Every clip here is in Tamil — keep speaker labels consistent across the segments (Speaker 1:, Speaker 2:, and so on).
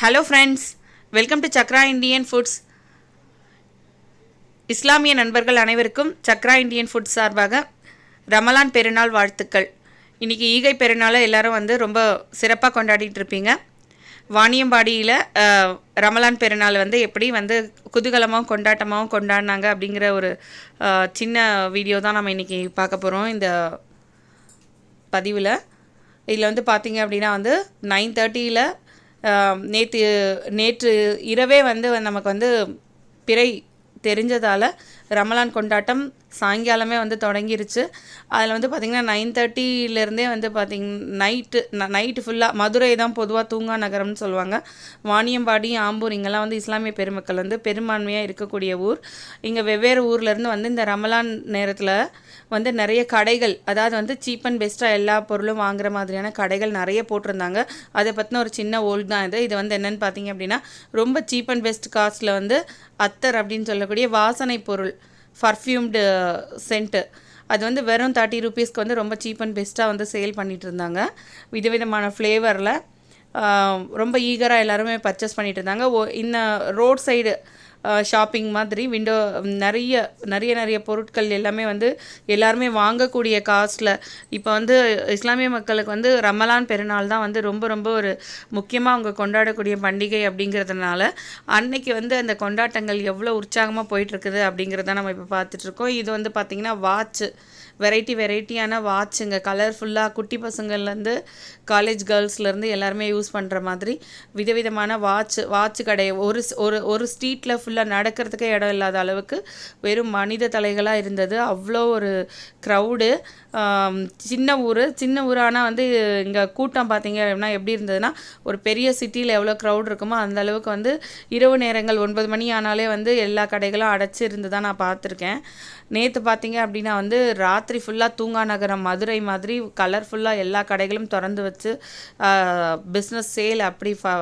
Speaker 1: Hello friends welcome to Chakra Indian foods இஸ்லாமிய நண்பர்கள் அனைவருக்கும் சக்ரா இந்தியன் ஃபுட்ஸ் சார்பாக ரமலான் பெருநாள் வாழ்த்துக்கள். இன்றைக்கி ஈகை பெருநாளை எல்லாரும் வந்து ரொம்ப சிறப்பாக கொண்டாடிட்டு இருப்பீங்க. வாணியம்பாடியில் ரமலான் பெருநாள் வந்து எப்படி வந்து குதூகலமாகவும் கொண்டாட்டமாகவும் கொண்டாடினாங்க அப்படிங்கிற ஒரு சின்ன வீடியோ தான் நம்ம இன்றைக்கி பார்க்க போகிறோம் இந்த பதிவில். இதில் வந்து பார்த்தீங்க அப்படின்னா வந்து நைன் தேர்ட்டியில் நேற்று நேற்று இரவே வந்து நமக்கு வந்து பிறை தெரிஞ்சதால் ரமலான் கொண்டாட்டம் சாயங்காலமே வந்து தொடங்கிருச்சு. அதில் வந்து பார்த்திங்கன்னா நைன் தேர்ட்டிலேருந்தே வந்து பார்த்திங் நைட்டு நைட்டு ஃபுல்லாக மதுரை தான் பொதுவாக தூங்கா நகரம்னு சொல்லுவாங்க. வாணியம்பாடி ஆம்பூர் இங்கெல்லாம் வந்து இஸ்லாமிய பெருமக்கள் வந்து பெரும்பான்மையாக இருக்கக்கூடிய ஊர். இங்கே வெவ்வேறு ஊர்லேருந்து வந்து இந்த ரமலான் நேரத்தில் வந்து நிறைய கடைகள் அதாவது வந்து சீப் அண்ட் பெஸ்ட்டாக எல்லா பொருளும் வாங்குற மாதிரியான கடைகள் நிறைய போட்டிருந்தாங்க. அதை பற்றின ஒரு சின்ன ஓல்ட் தான் இது. இது வந்து என்னென்னு பார்த்தீங்க அப்படின்னா ரொம்ப சீப் அண்ட் பெஸ்ட் காஸ்ட்டில் வந்து அத்தர் அப்படின்னு சொல்லக்கூடிய வாசனை பொருள் பர்ஃப்யூம்டு சென்ட்டு. அது வந்து வெறும் தேர்ட்டி ருபீஸ்க்கு வந்து ரொம்ப சீப் அண்ட் பெஸ்ட்டாக வந்து சேல் பண்ணிட்டு இருந்தாங்க விதவிதமான ஃப்ளேவரில் ரொம்ப ஈகராக எல்லாருமே பர்ச்சேஸ் பண்ணிட்டு இருந்தாங்க ஓ இந்த ரோட் சைடு ஷாப்பிங் மாதிரி விண்டோ நிறைய நிறைய நிறைய பொருட்கள் எல்லாமே வந்து எல்லாருமே வாங்கக்கூடிய காஸ்ட்டில் இப்போ வந்து இஸ்லாமிய மக்களுக்கு வந்து ரமலான் பெருநாள் தான் வந்து ரொம்ப ரொம்ப ஒரு முக்கியமாக அவங்க கொண்டாடக்கூடிய பண்டிகை அப்படிங்கிறதுனால அன்னைக்கு வந்து அந்த கொண்டாட்டங்கள் எவ்வளோ உற்சாகமாக போயிட்டுருக்குது அப்படிங்கிறத நம்ம இப்போ பார்த்துட்ருக்கோம் இது வந்து பார்த்திங்கன்னா வாட்ச்சு வெரைட்டி வெரைட்டியான வாட்சுங்க கலர்ஃபுல்லாக குட்டி பசங்கள்லேருந்து காலேஜ் கேர்ள்ஸ்லேருந்து எல்லாருமே யூஸ் பண்ணுற மாதிரி விதவிதமான வாட்ச் வாட்ச் கடை ஒரு ஸ்- ஒரு ஒரு ஸ்ட்ரீட்டில் ஃபுல்லாக நடக்கிறதுக்கே இடம் இல்லாத அளவுக்கு வெறும் மனித தலைகளாக இருந்தது. அவ்வளோ ஒரு க்ரௌடு சின்ன ஊர் சின்ன ஊரானா வந்து இங்கே கூட்டம் பார்த்தீங்க அப்படின்னா எப்படி இருந்ததுன்னா ஒரு பெரிய சிட்டியில் எவ்வளோ க்ரௌட் இருக்குமோ அந்த அளவுக்கு வந்து இரவு நேரங்கள் ஒன்பது மணி ஆனாலே வந்து எல்லா கடைகளும் அடைச்சி இருந்ததா நான் பார்த்துருக்கேன் நேற்று பார்த்தீங்க அப்படின்னா வந்து ராத்திரி ஃபுல்லாக தூங்கா நகரம் மதுரை மாதிரி கலர்ஃபுல்லாக எல்லா கடைகளும் திறந்து வச்சு பிஸ்னஸ் சேல் அப்படி ஃப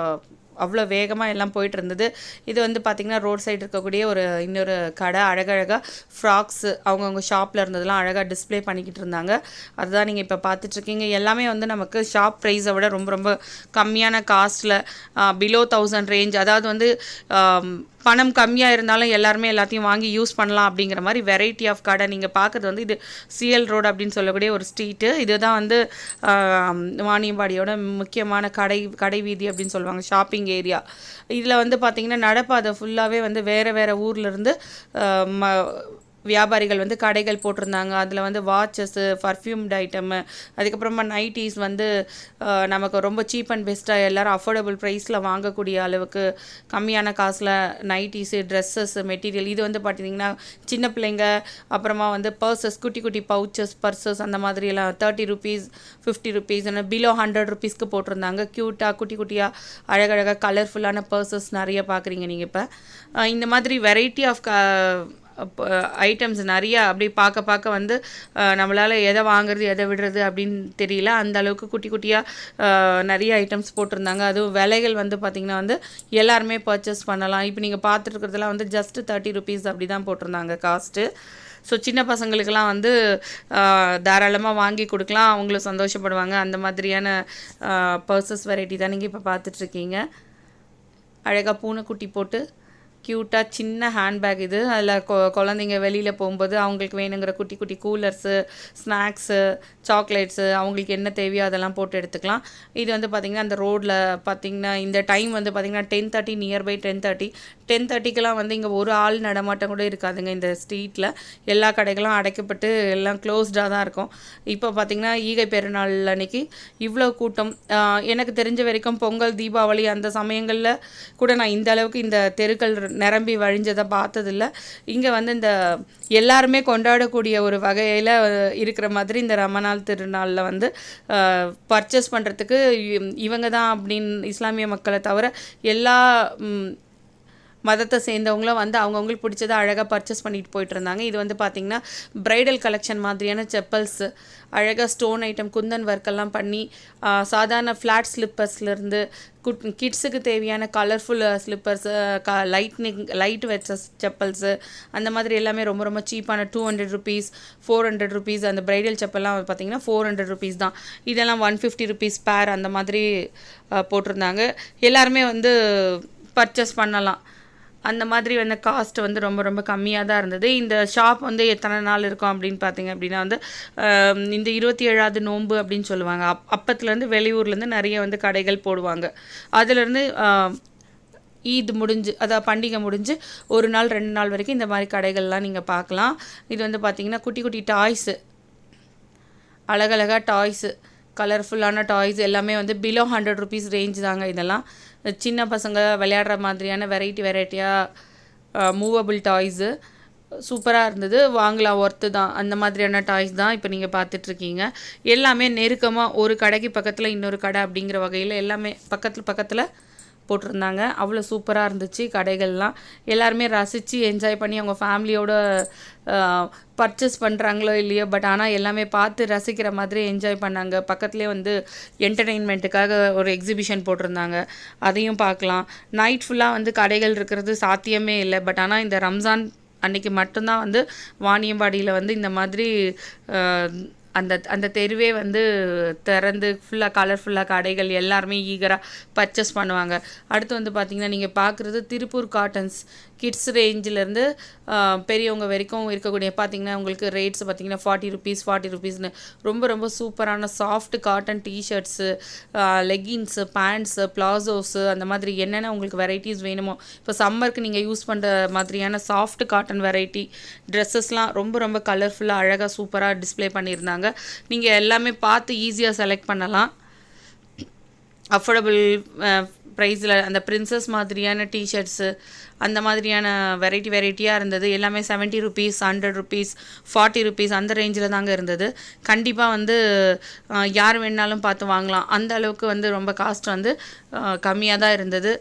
Speaker 1: அவ்வளோ வேகமாக எல்லாம் போயிட்டு இருந்தது. இது வந்து பார்த்திங்கன்னா ரோட் சைடு இருக்கக்கூடிய ஒரு இன்னொரு கடை. அழகழகாக ஃப்ராக்ஸு அவங்கவுங்க ஷாப்பில் இருந்ததெல்லாம் அழகாக டிஸ்ப்ளே பண்ணிக்கிட்டு இருந்தாங்க. அதுதான் நீங்கள் இப்போ பார்த்துட்ருக்கீங்க எல்லாமே வந்து நமக்கு ஷாப் ப்ரைஸை விட ரொம்ப ரொம்ப கம்மியான காஸ்ட்டில் பிலோ தௌசண்ட் ரேஞ்ச் அதாவது வந்து பணம் கம்மியாக இருந்தாலும் எல்லாருமே எல்லாத்தையும் வாங்கி யூஸ் பண்ணலாம் அப்படிங்கிற மாதிரி வெரைட்டி ஆஃப் கடை நீங்கள் பார்க்குறது வந்து இது சிஎல் ரோடு அப்படின்னு சொல்லக்கூடிய ஒரு ஸ்ட்ரீட்டு இதுதான் வந்து வாணியம்பாடியோட முக்கியமான கடை கடை வீதி அப்படின்னு சொல்லுவாங்க ஷாப்பிங் ஏரியா இதில் வந்து பார்த்திங்கன்னா நடப்பாதை ஃபுல்லாகவே வந்து வேறு வேறு ஊர்லேருந்து ம வியாபாரிகள் வந்து கடைகள் போட்டிருந்தாங்க. அதில் வந்து வாட்சஸ்ஸு பர்ஃப்யூம்டு ஐட்டமு அதுக்கப்புறமா நைட்டிஸ் வந்து நமக்கு ரொம்ப சீப் அண்ட் பெஸ்ட்டாக எல்லாரும் அஃபோர்டபுள் ப்ரைஸில் வாங்கக்கூடிய அளவுக்கு கம்மியான காசில் நைட்டிஸு ட்ரெஸ்ஸஸ் மெட்டீரியல் இது வந்து பார்த்தீங்கன்னா சின்ன பிள்ளைங்க அப்புறமா வந்து பர்சஸ் குட்டி குட்டி பவுச்சஸ் பர்சஸ் அந்த மாதிரிலாம் thirty rupees fifty rupees below hundred ருபீஸ்க்கு போட்டிருந்தாங்க. க்யூட்டாக குட்டி குட்டியாக அழகழகாக கலர்ஃபுல்லான பர்சஸ் நிறைய பார்க்குறீங்க நீங்கள் இப்போ. இந்த மாதிரி வெரைட்டி ஆஃப் க ஐட்டம்ஸ் நிறையா அப்படி பார்க்க பார்க்க வந்து நம்மளால் எதை வாங்குறது எதை விடுறது அப்படின்னு தெரியல. அந்த அளவுக்கு குட்டி குட்டியாக நிறைய ஐட்டம்ஸ் போட்டிருந்தாங்க. அதுவும் விலைகள் வந்து பார்த்திங்கன்னா வந்து எல்லாருமே பர்ச்சேஸ் பண்ணலாம். இப்போ நீங்கள் பார்த்துருக்கிறதுலாம் வந்து ஜஸ்ட் தேர்ட்டி ருபீஸ் அப்படி தான் போட்டிருந்தாங்க காஸ்ட்டு ஸோ சின்ன பசங்களுக்கெல்லாம் வந்து தாராளமாக வாங்கி கொடுக்கலாம். அவங்களும் சந்தோஷப்படுவாங்க. அந்த மாதிரியான பர்சஸ் வெரைட்டி தான் நீங்கள் இப்போ பார்த்துட்ருக்கீங்க அழகாக பூனைக்குட்டி போட்டு க்யூட்டாக சின்ன ஹேண்ட்பேக் இது. அதில் கொ குழந்தைங்க வெளியில் போகும்போது அவங்களுக்கு வேணுங்கிற குட்டி குட்டி கூலர்ஸு ஸ்நாக்ஸு சாக்லேட்ஸு அவங்களுக்கு என்ன தேவையோ அதெல்லாம் போட்டு எடுத்துக்கலாம். இது வந்து பார்த்திங்கன்னா அந்த ரோட்டில் பார்த்திங்கன்னா இந்த டைம் வந்து பார்த்திங்கன்னா ten thirty nearby ten thirty ten தேர்ட்டிக்கெலாம் வந்து இங்கே ஒரு ஆள் நடமாட்டம் கூட இருக்காதுங்க இந்த ஸ்ட்ரீட்டில் எல்லா கடைகளும் அடைக்கப்பட்டு எல்லாம் க்ளோஸ்டாக தான் இருக்கும். இப்போ பார்த்திங்கன்னா ஈகை பெருநாள் அன்னைக்கு இவ்வளோ கூட்டம். எனக்கு தெரிஞ்ச வரைக்கும் பொங்கல் தீபாவளி அந்த சமயங்களில் கூட நான் இந்த அளவுக்கு இந்த தெருக்கள் நிரம்பி வழிஞ்சதை பார்த்ததில்ல. இங்கே வந்து இந்த எல்லாருமே கொண்டாடக்கூடிய ஒரு வகையில் இருக்கிற மாதிரி இந்த ரமணால் திருநாளில் வந்து பர்ச்சேஸ் பண்ணுறதுக்கு இவங்க தான் அப்படின்னு இஸ்லாமிய மக்களை தவிர எல்லா மதத்தை சேர்ந்தவங்களும் வந்து அவங்கவுங்களுக்கு பிடிச்சதை அழகாக பர்ச்சேஸ் பண்ணிட்டு போயிட்டு இருந்தாங்க இது வந்து பார்த்திங்கன்னா ப்ரைடல் கலெக்ஷன் மாதிரியான செப்பல்ஸ் அழகாக ஸ்டோன் ஐட்டம் குந்தன் ஒர்க்கெல்லாம் பண்ணி சாதாரண ஃப்ளாட் ஸ்லிப்பர்ஸ்லேருந்து குட் கிட்ஸுக்கு தேவையான கலர்ஃபுல் ஸ்லிப்பர்ஸு க லைட்னிங் லைட் வச்ச செப்பல்ஸு அந்த மாதிரி எல்லாமே ரொம்ப ரொம்ப சீப்பான two hundred rupees four hundred rupees அந்த ப்ரைடல் செப்பல்லாம் பார்த்தீங்கன்னா ஃபோர் ஹண்ட்ரட் ருபீஸ் தான். இதெல்லாம் ஒன் ஃபிஃப்டி ருபீஸ் பேர் அந்த மாதிரி போட்டிருந்தாங்க. எல்லாருமே வந்து பர்ச்சேஸ் பண்ணலாம். அந்த மாதிரி வந்து காஸ்ட் வந்து ரொம்ப ரொம்ப கம்மியாக தான் இருந்தது. இந்த ஷாப் வந்து எத்தனை நாள் இருக்கும் அப்படின்னு பார்த்தீங்க அப்படின்னா வந்து இந்த இருபத்தி ஏழாவது நோன்பு அப்படின்னு சொல்லுவாங்க. அப் அப்பத்துலேருந்து வெளியூர்லேருந்து நிறைய வந்து கடைகள் போடுவாங்க. அதுலேருந்து ஈத் முடிஞ்சு அதாவது பண்டிகை முடிஞ்சு ஒரு நாள் ரெண்டு நாள் வரைக்கும் இந்த மாதிரி கடைகள்லாம் நீங்கள் பார்க்கலாம். இது வந்து பார்த்தீங்கன்னா குட்டி குட்டி டாய்ஸு அழகழகா டாய்ஸு கலர்ஃபுல்லான டாய்ஸ் எல்லாமே வந்து பிலோ ஹண்ட்ரட் ருபீஸ் ரேஞ்ச் தாங்க இதெல்லாம். சின்ன பசங்க விளையாடுற மாதிரியான வெரைட்டி வெரைட்டியாக மூவபிள் டாய்ஸு சூப்பராக இருந்தது. வாங்கலாம் ஒர்த்து தான். அந்த மாதிரியான டாய்ஸ் தான் இப்போ நீங்கள் பார்த்துட்ருக்கீங்க. எல்லாமே நெருக்கமாக ஒரு கடைக்கு பக்கத்தில் இன்னொரு கடை அப்படிங்கிற வகையில் எல்லாமே பக்கத்தில் பக்கத்தில் போட்டிருந்தாங்க. அவ்வளோ சூப்பராக இருந்துச்சு கடைகள்லாம். எல்லாருமே ரசித்து என்ஜாய் பண்ணி அவங்க ஃபேமிலியோட பர்ச்சேஸ் பண்ணுறாங்களோ இல்லையோ பட் ஆனால் எல்லாமே பார்த்து ரசிக்கிற மாதிரி என்ஜாய் பண்ணாங்க. பக்கத்துலேயே வந்து என்டர்டெயின்மெண்ட்டுக்காக ஒரு எக்ஸிபிஷன் போட்டிருந்தாங்க. அதையும் பார்க்கலாம். நைட் ஃபுல்லாக வந்து கடைகள் இருக்கிறது சாத்தியமே இல்லை. பட் ஆனால் இந்த ரம்ஜான் அன்றைக்கி மட்டும்தான் வந்து வாணியம்பாடியில் வந்து இந்த மாதிரி அந்த அந்த தெருவே வந்து திறந்து ஃபுல்லாக கலர்ஃபுல்லாக கடைகள் எல்லாருமே ஈகராக பர்ச்சேஸ் பண்ணுவாங்க. அடுத்து வந்து பார்த்திங்கன்னா நீங்கள் பார்க்குறது திருப்பூர் காட்டன்ஸ் கிட்ஸ் ரேஞ்சிலேருந்து பெரியவங்க வரைக்கும் இருக்கக்கூடிய பார்த்தீங்கன்னா உங்களுக்கு ரேட்ஸ் பார்த்தீங்கன்னா ஃபார்ட்டி ருபீஸ் ஃபார்ட்டி ருபீஸ்னு ரொம்ப ரொம்ப சூப்பரான soft cotton tshirts leggings pants palazzos அந்த மாதிரி என்னென்ன உங்களுக்கு வெரைட்டிஸ் வேணுமோ. இப்போ சம்மருக்கு நீங்கள் யூஸ் பண்ணுற மாதிரியான சாஃப்ட் காட்டன் வெரைட்டி ட்ரெஸ்ஸஸ்லாம் ரொம்ப ரொம்ப கலர்ஃபுல்லாக அழகாக சூப்பராக டிஸ்ப்ளே பண்ணியிருந்தாங்க. நீங்கள் எல்லாமே பார்த்து ஈஸியாக செலக்ட் பண்ணலாம். அஃபோர்டபுள் ப்ரைஸில் அந்த பிரின்சஸ் மாதிரியான டிஷர்ட்ஸு அந்த மாதிரியான வெரைட்டி வெரைட்டியாக இருந்தது. எல்லாமே seventy rupees hundred rupees forty rupees அந்த ரேஞ்சில் தாங்க இருந்தது. கண்டிப்பாக வந்து யார் வேணாலும் பார்த்து வாங்கலாம். அந்த அளவுக்கு வந்து ரொம்ப காஸ்ட் வந்து கம்மியாக தான் இருந்தது.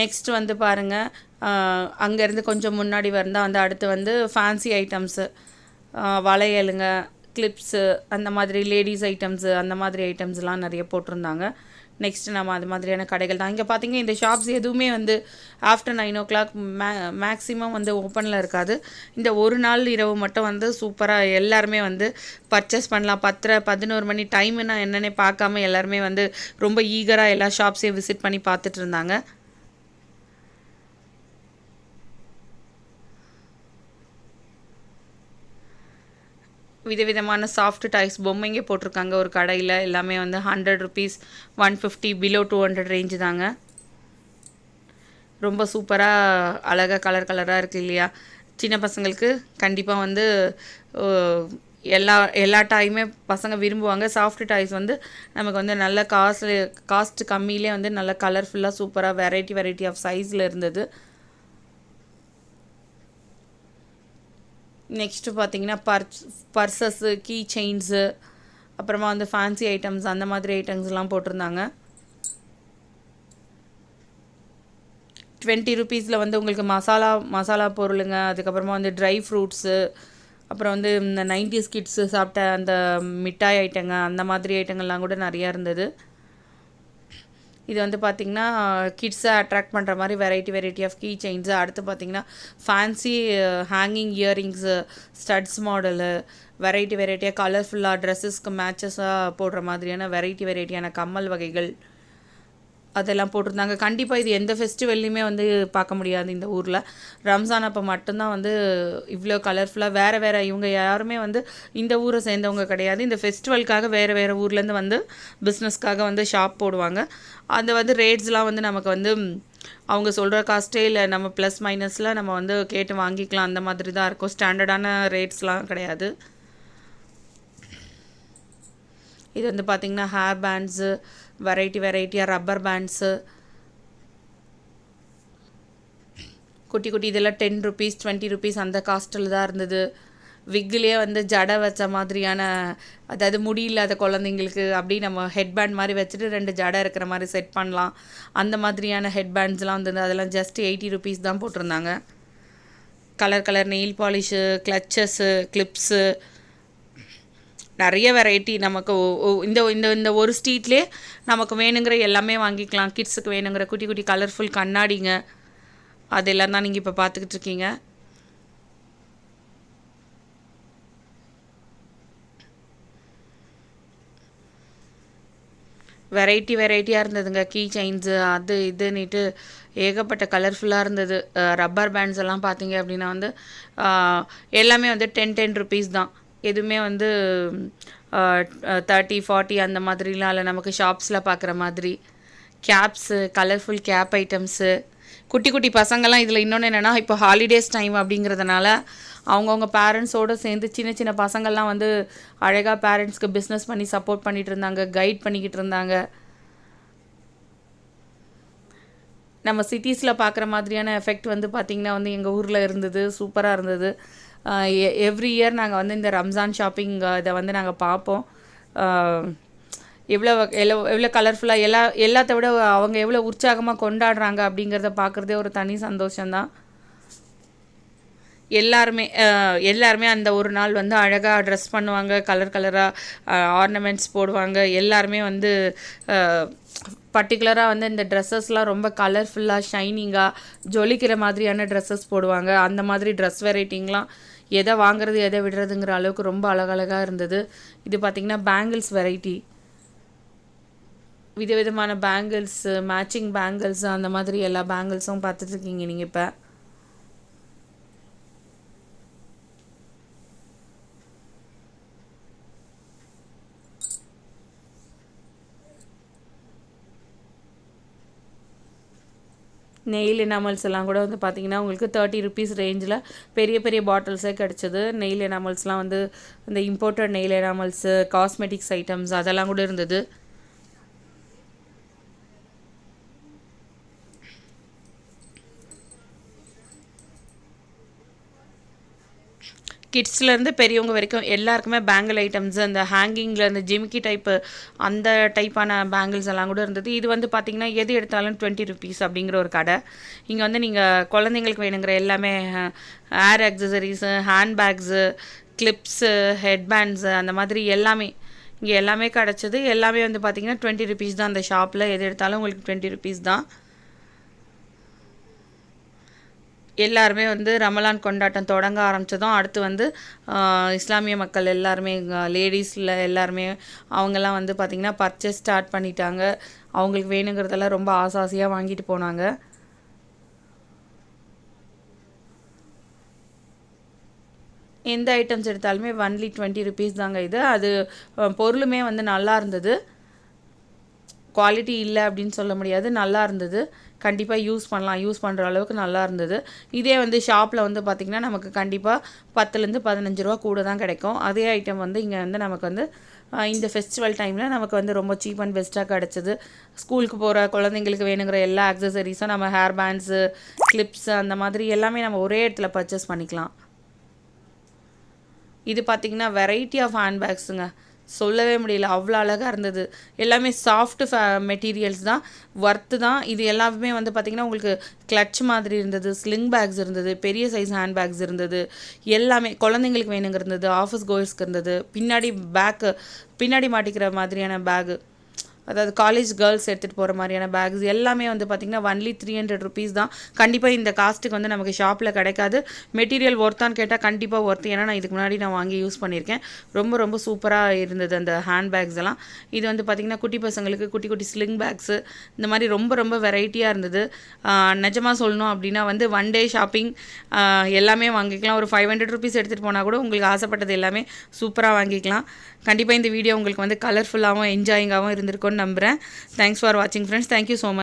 Speaker 1: நெக்ஸ்ட் வந்து பாருங்கள் அங்கேருந்து கொஞ்சம் முன்னாடி வந்தால் வந்து அடுத்து வந்து ஃபேன்சி ஐட்டம்ஸு வளையலுங்க கிளிப்ஸு அந்த மாதிரி லேடிஸ் ஐட்டம்ஸு அந்த மாதிரி ஐட்டம்ஸ்லாம் நிறைய போட்டிருந்தாங்க. நெக்ஸ்ட் நம்ம அது மாதிரியான கடைகள் தான். இங்கே பார்த்தீங்க இந்த ஷாப்ஸ் எதுவுமே வந்து ஆஃப்டர் நைன் ஓ கிளாக் மே மேக்ஸிமம் வந்து ஓப்பனில் இருக்காது. இந்த ஒரு நாள் இரவு மட்டும் வந்து சூப்பராக எல்லாருமே வந்து பர்ச்சேஸ் பண்ணலாம். பத்தரை பதினோரு மணி டைம்னா என்னென்ன பார்க்காம எல்லாருமே வந்து ரொம்ப ஈகராக எல்லா ஷாப்ஸையும் விசிட் பண்ணி பார்த்துட்டு இருந்தாங்க. விதவிதமான சாஃப்ட் டாய்ஸ் பொம்மைங்க போட்டிருக்காங்க. ஒரு கடையில் எல்லாமே வந்து hundred rupees one fifty below two hundred range தாங்க. ரொம்ப சூப்பராக அழகாக கலர் கலராக இருக்குது இல்லையா? சின்ன பசங்களுக்கு கண்டிப்பாக வந்து எல்லா எல்லா டாயுமே பசங்க விரும்புவாங்க. சாஃப்ட் டாய்ஸ் வந்து நமக்கு வந்து நல்ல காஸ்ட் காஸ்ட் கம்மியிலே வந்து நல்ல கலர்ஃபுல்லாக சூப்பராக வெரைட்டி வெரைட்டி ஆஃப் சைஸில் இருந்தது. நெக்ஸ்ட்டு பார்த்தீங்கன்னா பர்ஸ் பர்சஸ்ஸு கீ செயின்ஸு அப்புறமா வந்து ஃபேன்சி ஐட்டம்ஸ் அந்த மாதிரி ஐட்டம்ஸ்லாம் போட்டிருந்தாங்க. டுவெண்ட்டி ருபீஸில் வந்து உங்களுக்கு மசாலா மசாலா பொருளுங்க அதுக்கப்புறமா வந்து ட்ரை ஃப்ரூட்ஸு அப்புறம் வந்து இந்த நைன்டிஸ் கிட்ஸு சாப்பிட்ட அந்த மிட்டாய் ஐட்டங்க அந்த மாதிரி ஐட்டங்கள்லாம் கூட நிறையா இருந்தது. இது வந்து பார்த்திங்கன்னா கிட்ஸை அட்ராக்ட் பண்ணுற மாதிரி variety variety of key chains அடுத்து பார்த்திங்கன்னா fancy hanging earrings studs model variety வெரைட்டியாக கலர்ஃபுல்லாக ட்ரெஸ்ஸஸ்க்கு மேட்சஸாக போடுற மாதிரியான வெரைட்டி வெரைட்டியான கம்மல் வகைகள். அதெல்லாம் போட்டிருந்தாங்க. கண்டிப்பாக இது எந்த ஃபெஸ்டிவல்லையுமே வந்து பார்க்க முடியாது இந்த ஊரில். ரம்ஜான் அப்போ மட்டும்தான் வந்து இவ்வளோ கலர்ஃபுல்லாக வேறு வேறு இவங்க யாருமே வந்து இந்த ஊரை சேர்ந்தவங்க கிடையாது. இந்த ஃபெஸ்டிவலுக்காக வேறு வேறு ஊர்லேருந்து வந்து பிஸ்னஸ்க்காக வந்து ஷாப் போடுவாங்க. அந்த வந்து ரேட்ஸ்லாம் வந்து நமக்கு வந்து அவங்க சொல்கிற காஸ்ட்டே இல்லை நம்ம ப்ளஸ் மைனஸில் நம்ம வந்து கேட்டு வாங்கிக்கலாம். அந்த மாதிரி தான் இருக்கும். ஸ்டாண்டர்டான ரேட்ஸ்லாம் கிடையாது. இது வந்து பார்த்திங்கன்னா ஹேர் பேண்ட்ஸு வெரைட்டி வெரைட்டியாக ரப்பர் பேண்ட்ஸு குட்டி குட்டி இதெல்லாம் டென் ருபீஸ் டுவெண்ட்டி ருபீஸ் அந்த காஸ்ட்டில் தான் இருந்தது. விக்கிலே வந்து ஜடை வச்ச மாதிரியான அதாவது முடி இல்லாத குழந்தைங்களுக்கு அப்படி நம்ம ஹெட் பேண்ட் மாதிரி வச்சுட்டு ரெண்டு ஜடை இருக்கிற மாதிரி செட் பண்ணலாம். அந்த மாதிரியான ஹெட் பேண்ட்ஸ்லாம் வந்து அதெல்லாம் ஜஸ்ட் எயிட்டி ருபீஸ் தான் போட்டிருந்தாங்க. Colour colour nail polish clutches clips நிறைய வெரைட்டி நமக்கு இந்த இந்த இந்த ஒரு ஸ்ட்ரீட்லேயே நமக்கு வேணுங்கிற எல்லாமே வாங்கிக்கலாம். கிட்ஸுக்கு வேணுங்கிற குட்டி குட்டி கலர்ஃபுல் கண்ணாடிங்க. அதெல்லாம் தான் நீங்கள் இப்போ பார்த்துக்கிட்டு இருக்கீங்க. வெரைட்டி வெரைட்டியாக இருந்ததுங்க. கீ செயின்ஸு அது இதுன்னுட்டு ஏகப்பட்ட கலர்ஃபுல்லாக இருந்தது. ரப்பர் பேண்ட்ஸ் எல்லாம் பார்த்தீங்க அப்படின்னா வந்து எல்லாமே வந்து டென் டென் ருபீஸ் தான். எதுவுமே வந்து தேர்ட்டி ஃபார்ட்டி அந்த மாதிரிலாம் இல்லை. நமக்கு ஷாப்ஸில் பார்க்குற மாதிரி. கேப்ஸு கலர்ஃபுல் கேப் ஐட்டம்ஸு குட்டி குட்டி பசங்கள்லாம் இதில் இன்னொன்று என்னென்னா இப்போ ஹாலிடேஸ் டைம் அப்படிங்கிறதுனால அவங்கவுங்க பேரண்ட்ஸோடு சேர்ந்து சின்ன சின்ன பசங்கள்லாம் வந்து அழகாக பேரண்ட்ஸ்க்கு பிஸ்னஸ் பண்ணி சப்போர்ட் பண்ணிகிட்டு இருந்தாங்க கைட் பண்ணிக்கிட்டு இருந்தாங்க. நம்ம சிட்டிஸில் பார்க்குற மாதிரியான எஃபெக்ட் வந்து பார்த்திங்கன்னா வந்து எங்கள் ஊரில் இருந்தது. சூப்பராக இருந்தது. எவ்ரி இயர் நாங்கள் வந்து இந்த ரம்ஜான் ஷாப்பிங் இதை வந்து நாங்கள் பார்ப்போம் எவ்வளோ எவ்வளோ எவ்வளோ கலர்ஃபுல்லாக எல்லா எல்லாத்த விட அவங்க எவ்வளோ உற்சாகமாக கொண்டாடுறாங்க அப்படிங்கிறத பார்க்குறதே ஒரு தனி சந்தோஷந்தான் எல்லாருமே எல்லாருமே அந்த ஒரு நாள் வந்து அழகாக ட்ரெஸ் பண்ணுவாங்க கலர் கலராக ஆர்னமெண்ட்ஸ் போடுவாங்க. எல்லாருமே வந்து பர்டிகுலராக வந்து இந்த ட்ரெஸ்ஸஸ்லாம் ரொம்ப கலர்ஃபுல்லாக ஷைனிங்காக ஜொலிக்கிற மாதிரியான ட்ரெஸ்ஸஸ் போடுவாங்க. அந்த மாதிரி ட்ரெஸ் வெரைட்டிங்கெலாம் எதை வாங்குறது எதை விடுறதுங்கிற அளவுக்கு ரொம்ப அழகழகாக இருந்தது. இது பார்த்திங்கன்னா பேங்கிள்ஸ் வெரைட்டி விதவிதமான பேங்கிள்ஸு மேட்சிங் பேங்கிள்ஸு அந்த மாதிரி எல்லா பேங்கிள்ஸும் பார்த்துட்ருக்கீங்க நீங்கள் இப்போ. நெயில் எனாமல்ஸ் எல்லாம் கூட வந்து பார்த்திங்கன்னா உங்களுக்கு தேர்ட்டி ருபீஸ் ரேஞ்சில் பெரிய பெரிய பாட்டில்ஸே கிடச்சிது. நெயில் எனாமல்ஸ்லாம் வந்து இந்த imported nail enamels cosmetics items அதெல்லாம் கூட இருந்தது. கிட்ஸ்லேருந்து பெரியவங்க வரைக்கும் எல்லாருக்குமே பேங்கிள் ஐட்டம்ஸ் அந்த ஹேங்கிங்கில் அந்த ஜிமிக்கி டைப்பு அந்த டைப்பான பேங்கிள்ஸ் எல்லாம் கூட இருந்தது. இது வந்து பார்த்திங்கன்னா எது எடுத்தாலும் டுவெண்ட்டி ருபீஸ் அப்படிங்கிற ஒரு கடை. இங்கே வந்து நீங்கள் குழந்தைங்களுக்கு வேணுங்கிற எல்லாமே hair accessories hand bags clips head bands அந்த மாதிரி எல்லாமே இங்கே எல்லாமே கிடச்சிது. எல்லாமே வந்து பார்த்திங்கன்னா டுவெண்ட்டி ருபீஸ் தான் அந்த ஷாப்பில் எது எடுத்தாலும் உங்களுக்கு டுவெண்ட்டி ருபீஸ் தான். எல்லாருமே வந்து ரமலான் கொண்டாட்டம் தொடங்க ஆரம்பித்ததும் அடுத்து வந்து இஸ்லாமிய மக்கள் எல்லாருமே லேடிஸில் எல்லாருமே அவங்கெல்லாம் வந்து பார்த்திங்கன்னா பர்ச்சேஸ் ஸ்டார்ட் பண்ணிட்டாங்க. அவங்களுக்கு வேணுங்கிறதெல்லாம் ரொம்ப ஆசாசியாக வாங்கிட்டு போனாங்க. எந்த ஐட்டம்ஸ் எடுத்தாலுமே ஒன்லி டுவெண்ட்டி ருபீஸ் தாங்க இது. அது பொருளுமே வந்து நல்லா இருந்தது. குவாலிட்டி இல்லை அப்படின்னு சொல்ல முடியாது நல்லா இருந்தது. கண்டிப்பாக யூஸ் பண்ணலாம். யூஸ் பண்ணுற அளவுக்கு நல்லா இருந்தது. இதே வந்து ஷாப்பில் வந்து பார்த்திங்கன்னா நமக்கு கண்டிப்பாக பத்துலேருந்து பதினஞ்சு ரூபா கூட தான் கிடைக்கும். அதே ஐட்டம் வந்து இங்கே வந்து நமக்கு வந்து இந்த ஃபெஸ்டிவல் டைமில் நமக்கு வந்து ரொம்ப சீப் அண்ட் பெஸ்ட்டாக கிடச்சிது. ஸ்கூலுக்கு போகிற குழந்தைங்களுக்கு வேணுங்கிற எல்லா அக்சசரிஸும் நம்ம ஹேர் பேண்ட்ஸு கிளிப்ஸு அந்த மாதிரி எல்லாமே நம்ம ஒரே இடத்துல பர்ச்சேஸ் பண்ணிக்கலாம். இது பார்த்திங்கன்னா வெரைட்டி ஆஃப் ஹேண்ட் பேக்ஸுங்க சொல்லவே முடியல. அவ்வளோ அழகாக இருந்தது. எல்லாமே சாஃப்ட் ஃபே மெட்டீரியல்ஸ் தான். ஒர்த்து தான். இது எல்லாமே வந்து பார்த்திங்கன்னா உங்களுக்கு கிளச் மாதிரி இருந்தது. ஸ்லிங் பேக்ஸ் இருந்தது. பெரிய சைஸ் ஹேண்ட் பேக்ஸ் இருந்தது. எல்லாமே குழந்தைங்களுக்கு வேணுங்கிறது இருந்தது. ஆஃபீஸ் கோயர்ஸ்க்கு இருந்தது. பின்னாடி பேக்கு பின்னாடி மாட்டிக்கிற மாதிரியான பேகு அதாவது காலேஜ் கேர்ள்ஸ் எடுத்துகிட்டு போகிற மாதிரியான பேக்ஸ் எல்லாமே வந்து பார்த்திங்கன்னா ஒன்லி த்ரீ ஹண்ட்ரட் ருபீஸ் தான். கண்டிப்பாக இந்த காஸ்ட்டுக்கு வந்து நமக்கு ஷாப்பில் கிடைக்காது. மெட்டீரியல் ஒர்த்தான்னு கேட்டால் கண்டிப்பாக ஒர்த்து ஏன்னா நான் இதுக்கு முன்னாடி நான் வாங்கி யூஸ் பண்ணியிருக்கேன். ரொம்ப ரொம்ப சூப்பராக இருந்தது அந்த ஹேண்ட் பேக்ஸ் எல்லாம். இது வந்து பார்த்திங்கன்னா குட்டி பசங்களுக்கு குட்டி குட்டி ஸ்லிங் பேக்ஸு இந்த மாதிரி ரொம்ப ரொம்ப வெரைட்டியாக இருந்தது. நிஜமாக சொல்லணும் அப்படின்னா வந்து ஒன் டே ஷாப்பிங் எல்லாமே வாங்கிக்கலாம். ஒரு ஃபைவ் ஹண்ட்ரட் ருபீஸ் எடுத்துகிட்டு போனால் கூட உங்களுக்கு ஆசைப்பட்டது எல்லாமே சூப்பராக வாங்கிக்கலாம். கண்டிப்பாக இந்த வீடியோ உங்களுக்கு வந்து கலர்ஃபுல்லாகவும் என்ஜாயிங்காகவும் இருந்திருக்கும் நம்புகிறேன் தேங்க்ஸ் ஃபார் வாட்சிங் friends thank you so much